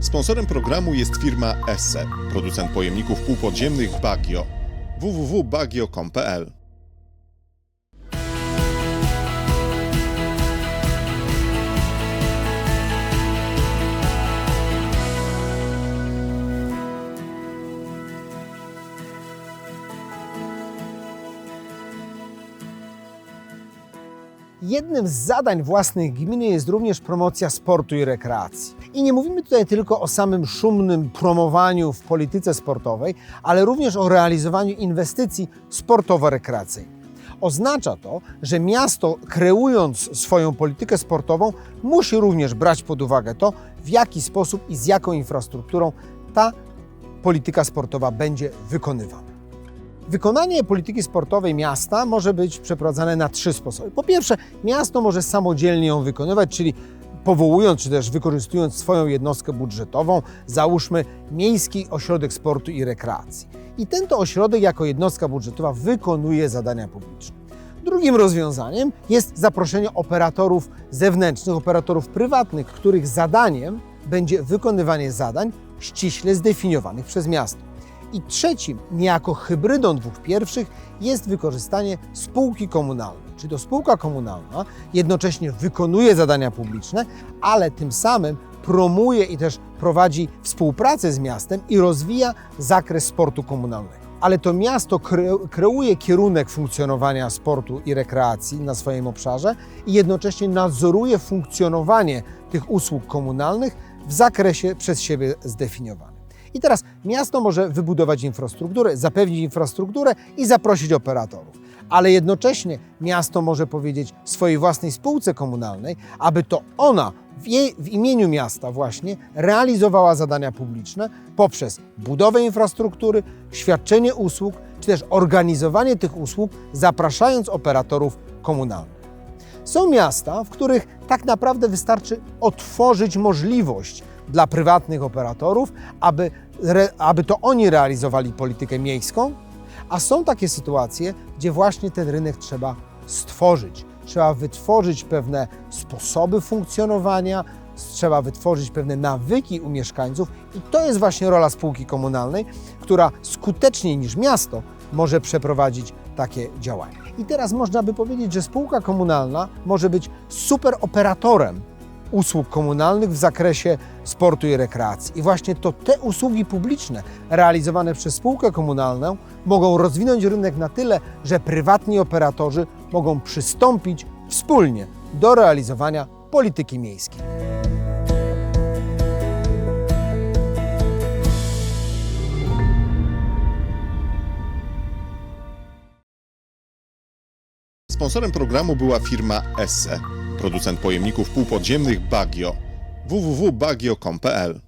Sponsorem programu jest firma Esse, producent pojemników półpodziemnych Bagio. www.bagio.com.pl Jednym z zadań własnych gminy jest również promocja sportu i rekreacji. I nie mówimy tutaj tylko o samym szumnym promowaniu w polityce sportowej, ale również o realizowaniu inwestycji sportowo-rekreacyjnych. Oznacza to, że miasto, kreując swoją politykę sportową, musi również brać pod uwagę to, w jaki sposób i z jaką infrastrukturą ta polityka sportowa będzie wykonywana. Wykonanie polityki sportowej miasta może być przeprowadzane na trzy sposoby. Po pierwsze, miasto może samodzielnie ją wykonywać, czyli powołując czy też wykorzystując swoją jednostkę budżetową, załóżmy Miejski Ośrodek Sportu i Rekreacji. I ten to ośrodek jako jednostka budżetowa wykonuje zadania publiczne. Drugim rozwiązaniem jest zaproszenie operatorów zewnętrznych, operatorów prywatnych, których zadaniem będzie wykonywanie zadań ściśle zdefiniowanych przez miasto. I trzecim, niejako hybrydą dwóch pierwszych, jest wykorzystanie spółki komunalnej. Czy to spółka komunalna jednocześnie wykonuje zadania publiczne, ale tym samym promuje i też prowadzi współpracę z miastem i rozwija zakres sportu komunalnego. Ale to miasto kre- kreuje kierunek funkcjonowania sportu i rekreacji na swoim obszarze i jednocześnie nadzoruje funkcjonowanie tych usług komunalnych w zakresie przez siebie zdefiniowanym. I teraz miasto może wybudować infrastrukturę, zapewnić infrastrukturę i zaprosić operatorów. Ale jednocześnie miasto może powiedzieć swojej własnej spółce komunalnej, aby to ona w, jej, w imieniu miasta właśnie realizowała zadania publiczne poprzez budowę infrastruktury, świadczenie usług, czy też organizowanie tych usług, zapraszając operatorów komunalnych. Są miasta, w których tak naprawdę wystarczy otworzyć możliwość dla prywatnych operatorów, aby, re, aby to oni realizowali politykę miejską, a są takie sytuacje, gdzie właśnie ten rynek trzeba stworzyć. Trzeba wytworzyć pewne sposoby funkcjonowania, trzeba wytworzyć pewne nawyki u mieszkańców, i to jest właśnie rola spółki komunalnej, która skuteczniej niż miasto może przeprowadzić takie działania. I teraz można by powiedzieć, że spółka komunalna może być super operatorem usług komunalnych w zakresie sportu i rekreacji. I właśnie to te usługi publiczne realizowane przez spółkę komunalną mogą rozwinąć rynek na tyle, że prywatni operatorzy mogą przystąpić wspólnie do realizowania polityki miejskiej. Sponsorem programu była firma Esse, producent pojemników półpodziemnych Bagio. www.bagio.com.pl